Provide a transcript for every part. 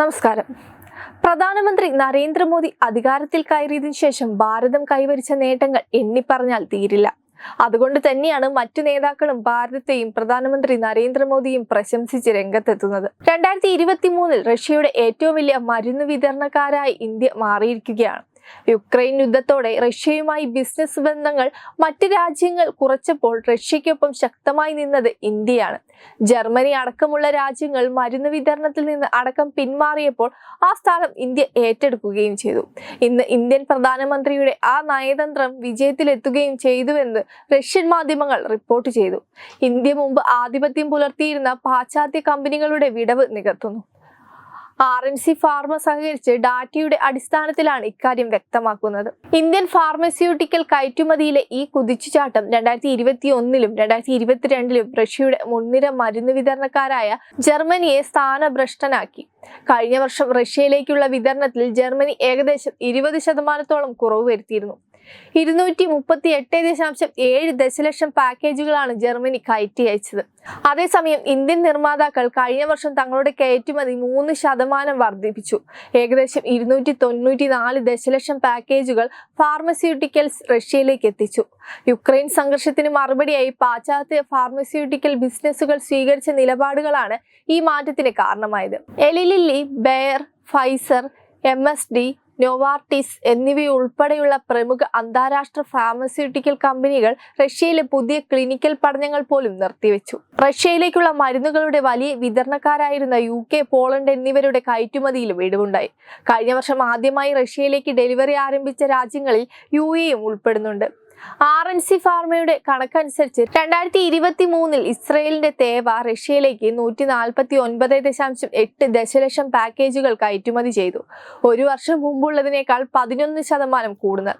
നമസ്കാരം. പ്രധാനമന്ത്രി നരേന്ദ്രമോദി അധികാരത്തിൽ കയറിയതിനു ശേഷം ഭാരതം കൈവരിച്ച നേട്ടങ്ങൾ എണ്ണിപ്പറഞ്ഞാൽ തീരില്ല. അതുകൊണ്ട് തന്നെയാണ് മറ്റു നേതാക്കളും ഭാരതത്തെയും പ്രധാനമന്ത്രി നരേന്ദ്രമോദിയും പ്രശംസിച്ച് രംഗത്തെത്തുന്നത്. രണ്ടായിരത്തി ഇരുപത്തി മൂന്നിൽ റഷ്യയുടെ ഏറ്റവും വലിയ മരുന്ന് വിതരണക്കാരായി ഇന്ത്യ മാറിയിരിക്കുകയാണ്. യുക്രൈൻ യുദ്ധത്തോടെ റഷ്യയുമായി ബിസിനസ് ബന്ധങ്ങൾ മറ്റ് രാജ്യങ്ങൾ കുറച്ചപ്പോൾ റഷ്യയ്ക്കൊപ്പം ശക്തമായി നിന്നത് ഇന്ത്യയാണ്. ജർമ്മനി അടക്കമുള്ള രാജ്യങ്ങൾ മരുന്ന് വിതരണത്തിൽ നിന്ന് അടക്കം പിന്മാറിയപ്പോൾ ആ സ്ഥാനം ഇന്ത്യ ഏറ്റെടുക്കുകയും ചെയ്തു. ഇന്ന് ഇന്ത്യൻ പ്രധാനമന്ത്രിയുടെ ആ നയതന്ത്രം വിജയത്തിലെത്തുകയും ചെയ്തുവെന്ന് റഷ്യൻ മാധ്യമങ്ങൾ റിപ്പോർട്ട് ചെയ്തു. ഇന്ത്യ മുമ്പ് ആധിപത്യം പുലർത്തിയിരുന്ന പാശ്ചാത്യ കമ്പനികളുടെ വിടവ് നികത്തുന്നു. ആർ എൻ സി ഫാർമ സഹകരിച്ച് ഡാറ്റയുടെ അടിസ്ഥാനത്തിലാണ് ഇക്കാര്യം വ്യക്തമാക്കുന്നത്. ഇന്ത്യൻ ഫാർമസ്യൂട്ടിക്കൽ കയറ്റുമതിയിലെ ഈ കുതിച്ചുചാട്ടം രണ്ടായിരത്തി ഇരുപത്തി ഒന്നിലും രണ്ടായിരത്തി ഇരുപത്തിരണ്ടിലും റഷ്യയുടെ മുൻനിര മരുന്ന് വിതരണക്കാരായ ജർമ്മനിയെ സ്ഥാനഭ്രഷ്ടനാക്കി. കഴിഞ്ഞ വർഷം റഷ്യയിലേക്കുള്ള വിതരണത്തിൽ ജർമ്മനി ഏകദേശം ഇരുപത് ശതമാനത്തോളം കുറവ് വരുത്തിയിരുന്നു. ഇരുന്നൂറ്റി മുപ്പത്തി എട്ട് ദശാംശം ഏഴ് ദശലക്ഷം പാക്കേജുകളാണ് ജർമ്മനി കയറ്റി അയച്ചത് അതേസമയം ഇന്ത്യൻ നിർമ്മാതാക്കൾ കഴിഞ്ഞ വർഷം തങ്ങളുടെ കയറ്റുമതി മൂന്ന് ശതമാനം വർദ്ധിപ്പിച്ചു. ഏകദേശം ഇരുന്നൂറ്റി തൊണ്ണൂറ്റി നാല് ദശലക്ഷം പാക്കേജുകൾ ഫാർമസ്യൂട്ടിക്കൽസ് റഷ്യയിലേക്ക് എത്തിച്ചു. യുക്രൈൻ സംഘർഷത്തിന് മറുപടിയായി പാശ്ചാത്യ ഫാർമസ്യൂട്ടിക്കൽ ബിസിനസ്സുകൾ സ്വീകരിച്ച നിലപാടുകളാണ് ഈ മാറ്റത്തിന് കാരണമായത്. Eli Lilly Bayer Pfizer M S D Novartis എന്നിവയുൾപ്പെടെയുള്ള പ്രമുഖ അന്താരാഷ്ട്ര ഫാർമസ്യൂട്ടിക്കൽ കമ്പനികൾ റഷ്യയിലെ പുതിയ ക്ലിനിക്കൽ പഠനങ്ങൾ പോലും നിർത്തിവെച്ചു. റഷ്യയിലേക്കുള്ള മരുന്നുകളുടെ വലിയ വിതരണക്കാരായിരുന്ന യു കെ പോളണ്ട് എന്നിവരുടെ കയറ്റുമതിയിലും ഇടിവുണ്ടായി കഴിഞ്ഞ വർഷം ആദ്യമായി റഷ്യയിലേക്ക് ഡെലിവറി ആരംഭിച്ച രാജ്യങ്ങളിൽ യു എയും ഉൾപ്പെടുന്നുണ്ട്. ആർ എൻ സി ഫാർമയുടെ കണക്കനുസരിച്ച് രണ്ടായിരത്തി ഇരുപത്തി മൂന്നിൽ ഇസ്രയേലിന്റെ തേവ റഷ്യയിലേക്ക് നൂറ്റി നാൽപ്പത്തി ഒൻപത് ദശാംശം എട്ട് ദശലക്ഷം പാക്കേജുകൾ കയറ്റുമതി ചെയ്തു. ഒരു വർഷം മുമ്പുള്ളതിനേക്കാൾ പതിനൊന്ന് ശതമാനം കൂടുതൽ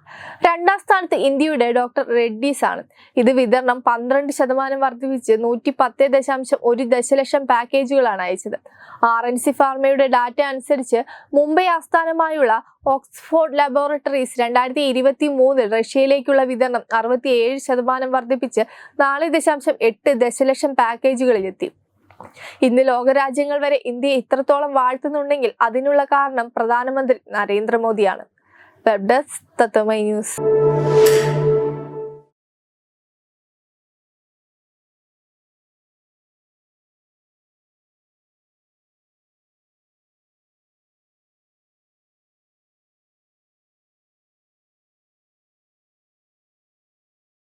രണ്ടാം സ്ഥാനത്ത് ഇന്ത്യയുടെ ഡോക്ടർ റെഡ്ഡീസ് ആണ്. ഇത് വിതരണം പന്ത്രണ്ട് ശതമാനം വർദ്ധിപ്പിച്ച് നൂറ്റി പത്ത് ദശാംശം ഒരു ദശലക്ഷം പാക്കേജുകളാണ് അയച്ചത്. ആർ എൻ സി ഫാർമയുടെ ഡാറ്റ അനുസരിച്ച് മുംബൈ ആസ്ഥാനമായുള്ള ഓക്സ്ഫോർഡ് ലബോറട്ടറീസ് രണ്ടായിരത്തി ഇരുപത്തി മൂന്നിൽ റഷ്യയിലേക്കുള്ള വിതരണം അറുപത്തിയേഴ് ശതമാനം വർദ്ധിപ്പിച്ച് നാല് ദശാംശം എട്ട് ദശലക്ഷം പാക്കേജുകളിലെത്തി. ഇന്ന് ലോകരാജ്യങ്ങൾ വരെ ഇന്ത്യയെ ഇത്രത്തോളം വാഴ്ത്തുന്നുണ്ടെങ്കിൽ അതിനുള്ള കാരണം പ്രധാനമന്ത്രി നരേന്ദ്രമോദിയാണ്. Web desk Tatwamayi news.